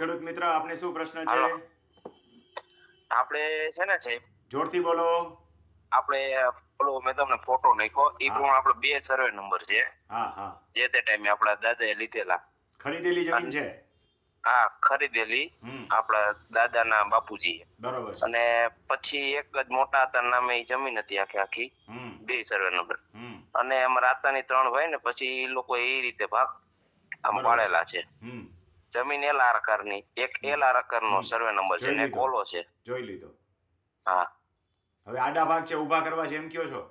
ખેડૂત મિત્ર આપને શું પ્રશ્ન છે? હાલો. આપણે છે ને સાહેબ જોરથી બોલો. આપણે પેલો મેં તમને ફોટો નાખ્યો એ હા. પ્રમાણે આપણે બે સર્વે નંબર છે. હા હા. જે તે ટાઈમે આપણા દાદાએ લીધેલા. ખરીદેલી જમીન છે? હા ખરીદેલી હમ. આપણા દાદાના બાપુજી બરોબર છે. અને પછી એક જ મોટા હતા નામે ઈ જમીન હતી આખી આખી. હમ. બે સર્વે નંબર હમ. અને અમારા આતાની ત્રણ ભાઈ ને પછી એ લોકો એ રીતે ભાગ આમ બરાબર. પાડેલા છે. હમ. જમીન એલ આકારની એક એલ આકારનો નો સર્વે નંબર છે ને કોલો છે. જોઈ લીધો. હા. હવે આડા ભાગ છે ઊભા કરવા છે એમ કયો છો?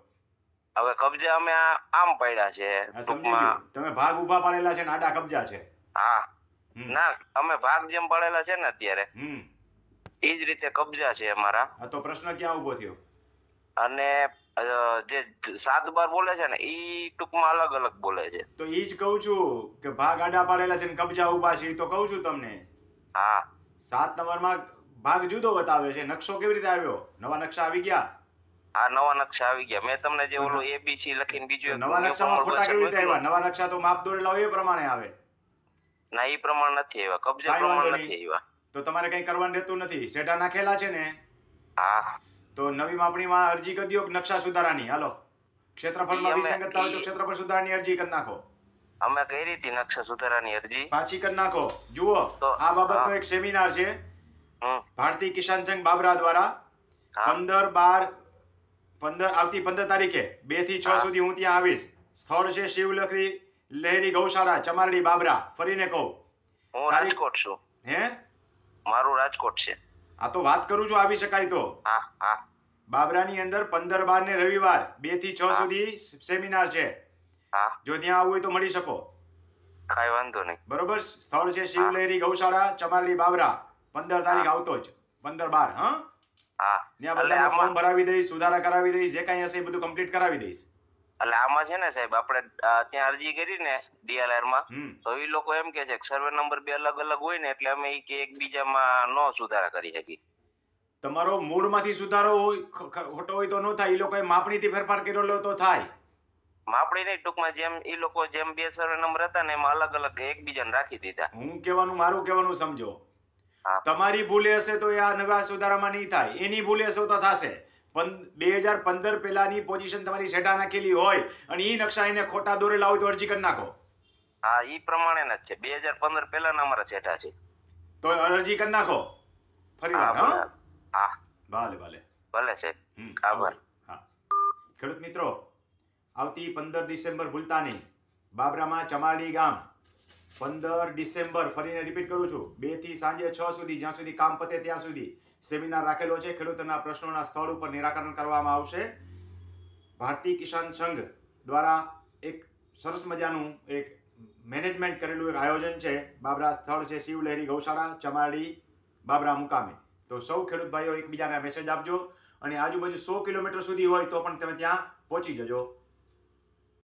હવે કબજા અમે આમ પડ્યા છે. ટૂંકમાં તમે ભાગ ઊભા પાડેલા છે ને આડા કબજા છે. હા. ના અમે ભાગ જેમ પડેલા છે ને અત્યારે. હમ. એ જ રીતે કબજા છે અમારા. તો પ્રશ્ન ક્યાં ઊભો થયો? અને જે સાત બાર બોલે છે ને એ ટૂંકમાં અલગ અલગ બોલે છે. તો એ જ કહું છું કે ભાગ આડા પાડેલા છે ને કબજા ઊભા છે તો કહું છું તમને. હા. સાત નંબરમાં ભાગ જુદો બતાવે છે. નકશો કેવી રીતે આવ્યો? નવા નકશા આવી ગયા? આ નવા નકશા આવી ગયા. મેં તમને જે ઓલું એબીસી લખીને બીજું નવા નકશામાં ખોટા કેવી રીતે આવ્યા? નવા નકશા તો માપ દોરેલા હોય એ પ્રમાણે આવે. ના એ પ્રમાણ નથી આવ્યા. કબજા પ્રમાણ નથી આવ્યા. તો તમારે કઈ કરવાનું રહેતું નથી. સેટા નાખેલા છે ને? હા. તો નવી માપણીમાં અરજી કરી દો નકશા સુધારાની. હાલો. ક્ષેત્રફળમાં વિસંગતતા હોય તો ક્ષેત્રફળ સુધારાની અરજી કરી નાખો. અમે કરી હતી નકશા સુધારાની અરજી. પાછી કરી નાખો. જુઓ આ બાબતનો એક સેમિનાર છે. ભારતીય કિસાન સંઘ બાબરા દ્વારા પંદર બાર પંદર આવતી પંદર તારીખે બેથી છ સુધી હું ત્યાં આવીશ. સ્થળ છે શિવલખરી લહેરી ગૌશાળા ચમારડી બાબરા. ફરીને કહું. હું રાજકોટ છું. હે? મારું રાજકોટ છે. આ તો વાત કરું છું આવી શકાય તો. બાબરા ની બાબરાની અંદર પંદર બાર ને રવિવાર બેથી છ સુધી સેમિનાર છે. જો ત્યાં આવવું હોય તો મળી શકો. કઈ વાંધો નહીં. બરોબર? સ્થળ છે શિવલહેરી ગૌશાળા ચમારલી બાબરા. પંદર તારીખ આવતો જ. પંદર બાર હા? ત્યાં એટલે બધા ફોર્મ ભરાવી દઈશ સુધારા કરાવી દઈશ જે કાંઈ હશે એ બધું કમ્પ્લીટ કરાવી દઈશ. એટલે આમાં છે ને સાહેબ આપણે ત્યાં અરજી કરી ને ડીએલઆરમાં તો એ લોકો એમ કે છે કે સર્વે નંબર બે અલગ અલગ હોય ને એટલે અમે કે એકબીજામાં નો સુધારા કરી શકીએ. તમારો મૂળમાંથી સુધારો હોય ખોટો હોય તો ન થાય એ લોકોએ માપણીથી ફેરફાર કરેલો તો થાય. માપણી નહીં ટૂંકમાં જેમ એ લોકો જેમ બે સર્વે નંબર હતા ને એમાં અલગ અલગ એકબીજાને રાખી દીધા. હું કહેવાનું મારું કહેવાનું સમજો. તમારી ભૂલે હશે તો એ આ નવા સુધારામાં નહીં થાય. એની ભૂલે હશે તો થશે. બે હજાર પંદર પહેલાની પોઝિશન તમારી સેટા નાખેલી હોય અને એ નકશા એને ખોટા દોરેલા હોય તો અરજી કરી નાખો. હા એ પ્રમાણે જ છે. બે હજાર પંદર પહેલાના અમારા સેટા છે. તો અરજી કરી નાખો. ફરી વાર હા. ભલે. ભલે. ભલે છે. આભાર. હા. ખેડૂત મિત્રો આવતી પંદર ડિસેમ્બર ભૂલતા નહીં બાબરામાં ચમારડી ગામ પંદર ડિસેમ્બર ફરીને રિપીટ કરું છું. બેથી સાંજે છ સુધી જ્યાં સુધી કામ પતે ત્યાં સુધી સેમિનાર રાખેલો છે. ખેડૂતોના પ્રશ્નોના સ્થળ ઉપર નિરાકરણ કરવામાં આવશે. ભારતીય કિસાન સંઘ દ્વારા એક સરસ મજાનું એક મેનેજમેન્ટ કરેલું એક આયોજન છે. બાબરા સ્થળ છે શિવલહેરી ગૌશાળા ચમારડી બાબરા મુકામે. તો સૌ ખેડૂત ભાઈઓ એકબીજાને મેસેજ આપજો. અને આજુબાજુ સો કિલોમીટર સુધી હોય તો પણ તમે ત્યાં પહોંચી જજો.